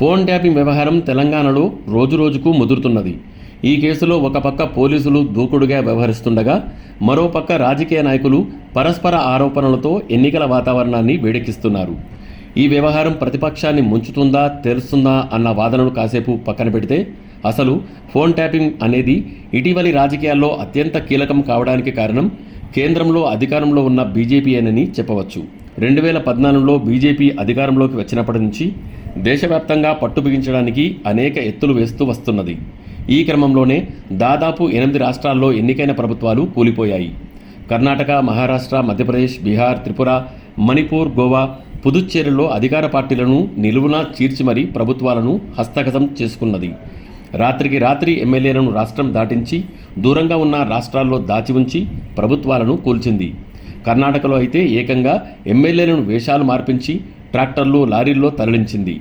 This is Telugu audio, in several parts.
ఫోన్ ట్యాపింగ్ వ్యవహారం తెలంగాణలో రోజురోజుకు ముదురుతున్నది. ఈ కేసులో ఒక పక్క పోలీసులు దూకుడుగా వ్యవహరిస్తుండగా మరోపక్క రాజకీయ నాయకులు పరస్పర ఆరోపణలతో ఎన్నికల వాతావరణాన్ని వేడెక్కిస్తున్నారు. ఈ వ్యవహారం ప్రతిపక్షాన్ని ముంచుతుందా తెరుస్తుందా అన్న వాదనలు కాసేపు పక్కన పెడితే అసలు ఫోన్ ట్యాపింగ్ అనేది ఇటీవలి రాజకీయాల్లో అత్యంత కీలకం కావడానికి కారణం కేంద్రంలో అధికారంలో ఉన్న బీజేపీ బీజేపీయేనని చెప్పవచ్చు. రెండు వేల పద్నాలుగులో బీజేపీ అధికారంలోకి వచ్చినప్పటి నుంచి దేశవ్యాప్తంగా పట్టు బిగించడానికి అనేక ఎత్తులు వేస్తూ వస్తున్నది. ఈ క్రమంలోనే దాదాపు ఎనిమిది రాష్ట్రాల్లో ఎన్నికైన ప్రభుత్వాలు కూలిపోయాయి. కర్ణాటక మహారాష్ట్ర మధ్యప్రదేశ్ బీహార్ త్రిపుర మణిపూర్ గోవా పుదుచ్చేరిలో అధికార పార్టీలను నిలువునా చీర్చి మరీ ప్రభుత్వాలను హస్తగతం చేసుకున్నది. రాత్రికి రాత్రి ఎమ్మెల్యేలను రాష్ట్రం దాటించి దూరంగా ఉన్న రాష్ట్రాల్లో దాచి ఉంచి ప్రభుత్వాలను కూల్చింది. కర్ణాటకలో అయితే ఏకంగా ఎమ్మెల్యేలను వేషాలు మార్పించి ట్రాక్టర్లు లారీల్లో తరలించింది.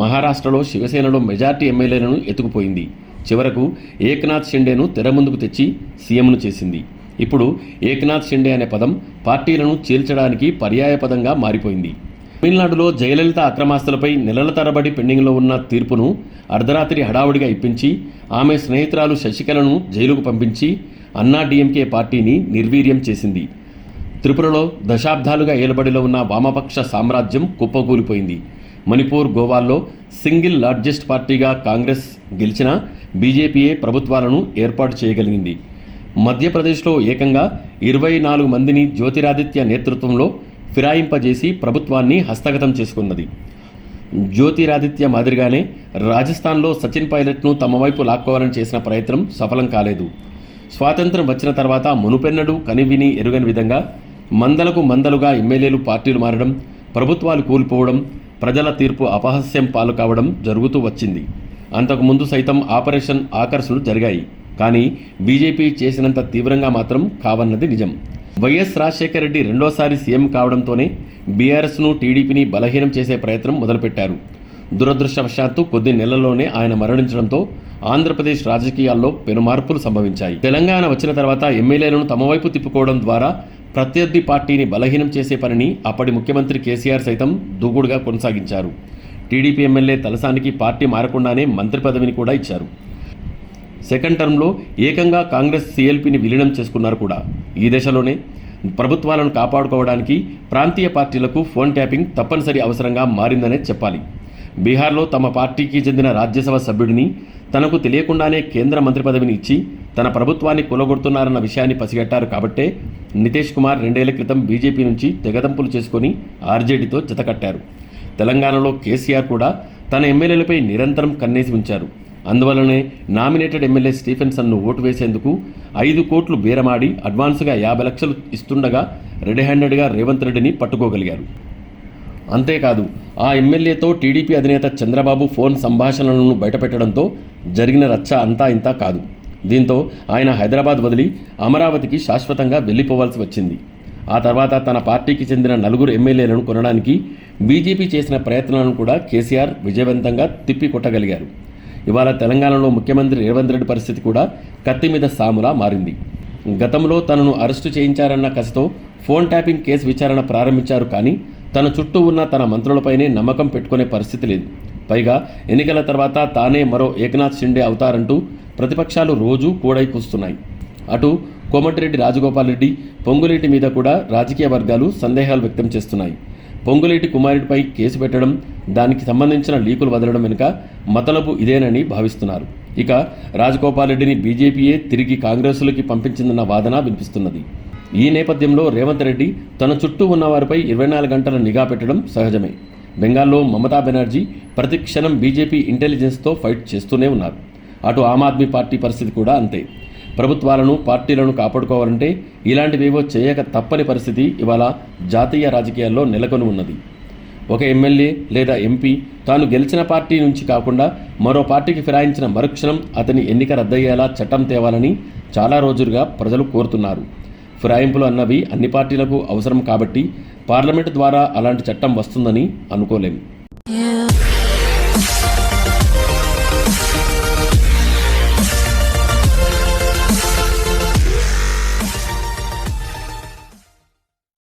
మహారాష్ట్రలో శివసేనలో మెజార్టీ ఎమ్మెల్యేలను ఎత్తుకుపోయింది. చివరకు ఏక్నాథ్ షిండేను తెర ముందుకు తెచ్చి సీఎంను చేసింది. ఇప్పుడు ఏక్నాథ్ షిండే అనే పదం పార్టీలను చీల్చడానికి పర్యాయ పదంగా మారిపోయింది. తమిళనాడులో జయలలిత అక్రమాస్తులపై నెలల తరబడి పెండింగ్లో ఉన్న తీర్పును అర్ధరాత్రి హడావుడిగా ఇప్పించి ఆమె స్నేహితురాలు శశికళను జైలుకు పంపించి అన్నా డీఎంకే పార్టీని నిర్వీర్యం చేసింది. త్రిపురలో దశాబ్దాలుగా ఏలబడిలో ఉన్న వామపక్ష సామ్రాజ్యం కుప్పకూలిపోయింది. మణిపూర్ గోవాల్లో సింగిల్ లార్జెస్ట్ పార్టీగా కాంగ్రెస్ గెలిచిన బీజేపీయే ప్రభుత్వాలను ఏర్పాటు చేయగలిగింది. మధ్యప్రదేశ్లో ఏకంగా ఇరవై నాలుగు మందిని జ్యోతిరాదిత్య నేతృత్వంలో ఫిరాయింపజేసి ప్రభుత్వాన్ని హస్తగతం చేసుకున్నది. జ్యోతిరాదిత్య మాదిరిగానే రాజస్థాన్లో సచిన్ పైలట్ను తమ వైపు లాక్కోవాలని చేసిన ప్రయత్నం సఫలం కాలేదు. స్వాతంత్రం వచ్చిన తర్వాత మునుపెన్నడూ కనివిని ఎరుగని విధంగా మందలకు మందలుగా ఎమ్మెల్యేలు పార్టీలు మారడం ప్రభుత్వాలు కూలిపోవడం ప్రజల తీర్పు అపహాస్యం పాలు కావడం జరుగుతూ వచ్చింది. అంతకుముందు సైతం ఆపరేషన్ ఆకర్షణలు జరిగాయి. కానీ బీజేపీ చేసినంత తీవ్రంగా మాత్రం కావన్నది నిజం. వైఎస్ రాజశేఖర రెడ్డి రెండోసారి సీఎం కావడంతోనే బీఆర్ఎస్ను టీడీపీని బలహీనం చేసే ప్రయత్నం మొదలుపెట్టారు. దురదృష్టవశాత్తు కొద్ది నెలల్లోనే ఆయన మరణించడంతో ఆంధ్రప్రదేశ్ రాజకీయాల్లో పెనుమార్పులు సంభవించాయి. తెలంగాణ వచ్చిన తర్వాత ఎమ్మెల్యేలను తమ వైపు తిప్పుకోవడం ద్వారా ప్రత్యర్థి పార్టీని బలహీనం చేసే పనిని అప్పటి ముఖ్యమంత్రి కేసీఆర్ సైతం దూకుడుగా కొనసాగించారు. టీడీపీ ఎమ్మెల్యే తలసానికి పార్టీ మారకుండానే మంత్రి పదవిని కూడా ఇచ్చారు. సెకండ్ టర్మ్లో ఏకంగా కాంగ్రెస్ సీఎల్పీని విలీనం చేసుకున్నారు కూడా. ఈ దశలోనే ప్రభుత్వాలను కాపాడుకోవడానికి ప్రాంతీయ పార్టీలకు ఫోన్ ట్యాపింగ్ తప్పనిసరి అవసరంగా మారిందనే చెప్పాలి. బీహార్లో తమ పార్టీకి చెందిన రాజ్యసభ సభ్యుడిని తనకు తెలియకుండానే కేంద్ర మంత్రి పదవిని ఇచ్చి తన ప్రభుత్వాన్ని కూలగొడుతున్నారన్న విషయాన్ని పసిగట్టారు కాబట్టే నితీష్ కుమార్ రెండేళ్ళ క్రితం బీజేపీ నుంచి తెగదంపులు చేసుకొని ఆర్జేడీతో జతకట్టారు. తెలంగాణలో కేసీఆర్ కూడా తన ఎమ్మెల్యేలపై నిరంతరం కన్నేసి ఉంచారు. అందువలనే నామినేటెడ్ ఎమ్మెల్యే స్టీఫెన్సన్ను ఓటు వేసేందుకు ఐదు కోట్లు బేరమాడి అడ్వాన్స్గా యాభై లక్షలు ఇస్తుండగా రెడ్ హ్యాండెడ్గా రేవంత్ రెడ్డిని పట్టుకోగలిగారు. అంతేకాదు ఆ ఎమ్మెల్యేతో టీడీపీ అధినేత చంద్రబాబు ఫోన్ సంభాషణలను బయటపెట్టడంతో జరిగిన రచ్చ అంతా ఇంతా కాదు. దీంతో ఆయన హైదరాబాద్ వదిలి అమరావతికి శాశ్వతంగా వెళ్ళిపోవాల్సి వచ్చింది. ఆ తర్వాత తన పార్టీకి చెందిన నలుగురు ఎమ్మెల్యేలను కొనడానికి బీజేపీ చేసిన ప్రయత్నాలను కూడా కేసీఆర్ విజయవంతంగా తిప్పికొట్టగలిగారు. ఇవాళ తెలంగాణలో ముఖ్యమంత్రి రేవంత్ రెడ్డి పరిస్థితి కూడా కత్తి మీద సాములా మారింది. గతంలో తనను అరెస్టు చేయించారన్న కసితో ఫోన్ ట్యాపింగ్ కేసు విచారణ ప్రారంభించారు కానీ తన చుట్టూ ఉన్న తన మంత్రులపైనే నమ్మకం పెట్టుకునే పరిస్థితి లేదు. పైగా ఎన్నికల తర్వాత తానే మరో ఏకనాథ్ షిండే అవుతారంటూ ప్రతిపక్షాలు రోజూ కూడై కూస్తున్నాయి. అటు కోమటిరెడ్డి రాజగోపాల్ రెడ్డి పొంగులేటి మీద కూడా రాజకీయ వర్గాలు సందేహాలు వ్యక్తం చేస్తున్నాయి. పొంగులేటి కుమారుడిపై కేసు పెట్టడం దానికి సంబంధించిన లీకులు వదలడం వెనుక మతలబు ఇదేనని భావిస్తున్నారు. ఇక రాజగోపాల్ రెడ్డిని బీజేపీయే తిరిగి కాంగ్రెసులకి పంపించిందన్న వాదన వినిపిస్తున్నది. ఈ నేపథ్యంలో రేవంత్ రెడ్డి తన చుట్టూ ఉన్న వారిపై ఇరవై నాలుగు గంటల నిఘా పెట్టడం సహజమే. బెంగాల్లో మమతా బెనర్జీ ప్రతి క్షణం బీజేపీ ఇంటెలిజెన్స్తో ఫైట్ చేస్తూనే ఉన్నారు. అటు ఆమ్ ఆద్మీ పార్టీ పరిస్థితి కూడా అంతే. ప్రభుత్వాలను పార్టీలను కాపాడుకోవాలంటే ఇలాంటివేవో చేయక తప్పని పరిస్థితి ఇవాళ జాతీయ రాజకీయాల్లో నెలకొని ఉన్నది. ఒక ఎమ్మెల్యే లేదా ఎంపీ తాను గెలిచిన పార్టీ నుంచి కాకుండా మరో పార్టీకి ఫిరాయించిన మరుక్షణం అతని ఎన్నిక రద్దయ్యేలా చట్టం తేవాలని చాలా రోజులుగా ప్రజలు కోరుతున్నారు. ఫిరాయింపులు అన్నవి అన్ని పార్టీలకు అవసరం కాబట్టి పార్లమెంటు ద్వారా అలాంటి చట్టం వస్తుందని అనుకోలేము